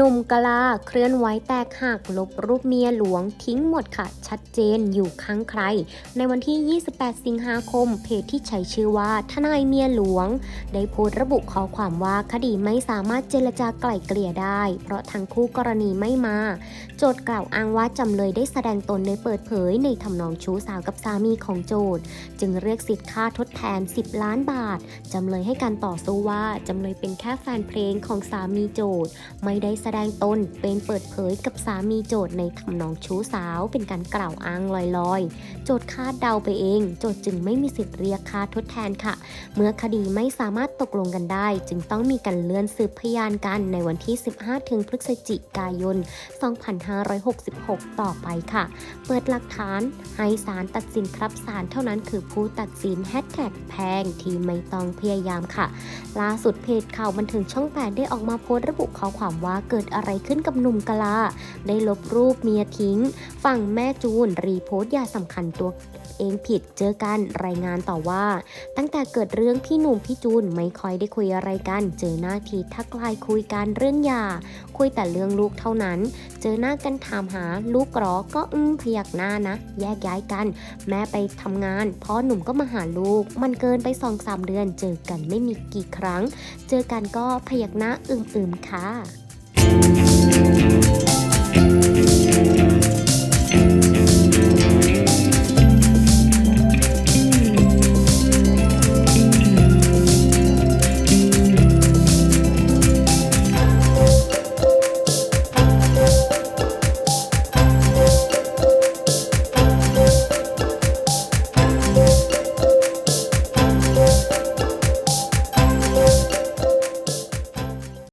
หนุ่มกะลาเคลื่อนไหวแตกหักลบรูปเมียหลวงทิ้งหมดค่ะ ชัดเจนอยู่ข้างใคร ในวันที่ 28 สิงหาคม เพจที่ใช้ชื่อว่าทนายเมียหลวง ได้โพสต์ระบุข้อความว่าคดีไม่สามารถเจรจาไกล่เกลี่ยได้ เพราะทั้งคู่กรณีไม่มา โจทกล่าวอ้างว่าจำเลยได้แสดงตนในเปิดเผย ในทำนองชู้สาวกับสามีของโจทจึงเรียกสิทธิ์ค่าทดแทน 10 ล้านบาทจำเลยให้การต่อสู้ว่าจำเลยเป็นแค่แฟนเพลงของสามีโจทไม่ได้แสแสดงตนเป็นเปิดเผยกับสามีโจทย์ในทำนองชู้สาว เป็นการกล่าวอ้างลอยๆ โจทย์คาดเดาไปเอง โจทย์จึงไม่มีสิทธิ์เรียกค่าทดแทนค่ะ เมื่อคดีไม่สามารถตกลงกันได้ จึงต้องมีการเลื่อนสืบพยานกันในวันที่ 15 ถึงพฤศจิกายน 2566 ต่อไปค่ะ เปิดหลักฐานให้ศาลตัดสินครับศาลเท่านั้นคือผู้ตัดสินแฮชแท็กแพงที่ไม่ต้องพยายามค่ะ ล่าสุดเพจข่าวบันเทิงช่อง 8 ได้ออกมาโพสต์ระบุข้อความว่าเกิดิดอะไรขึ้นกับหนุ่มกะลา ได้ลบรูปเมียทิ้ง ฝั่งแม่จูนรีโพสต์ยาสำคัญตัวเองผิดเจอกันรายงานต่อว่า ตั้งแต่เกิดเรื่องพี่หนุ่มพี่จูนไม่ค่อยได้คุยอะไรกัน เจอหน้าทีทักไลน์คุยกันเรื่องยาคุยแต่เรื่องลูกเท่านั้น เจอหน้ากันถามหาลูกหรอก็อืมพยักหน้านะ แยกย้ายกัน แม่ไปทำงานพ่อหนุ่มก็มาหาลูก มันเกินไปสองสามเดือน เจอกันไม่มีกี่ครั้ง เจอกันก็พยักหน้าอึมๆค่ะ Thank you.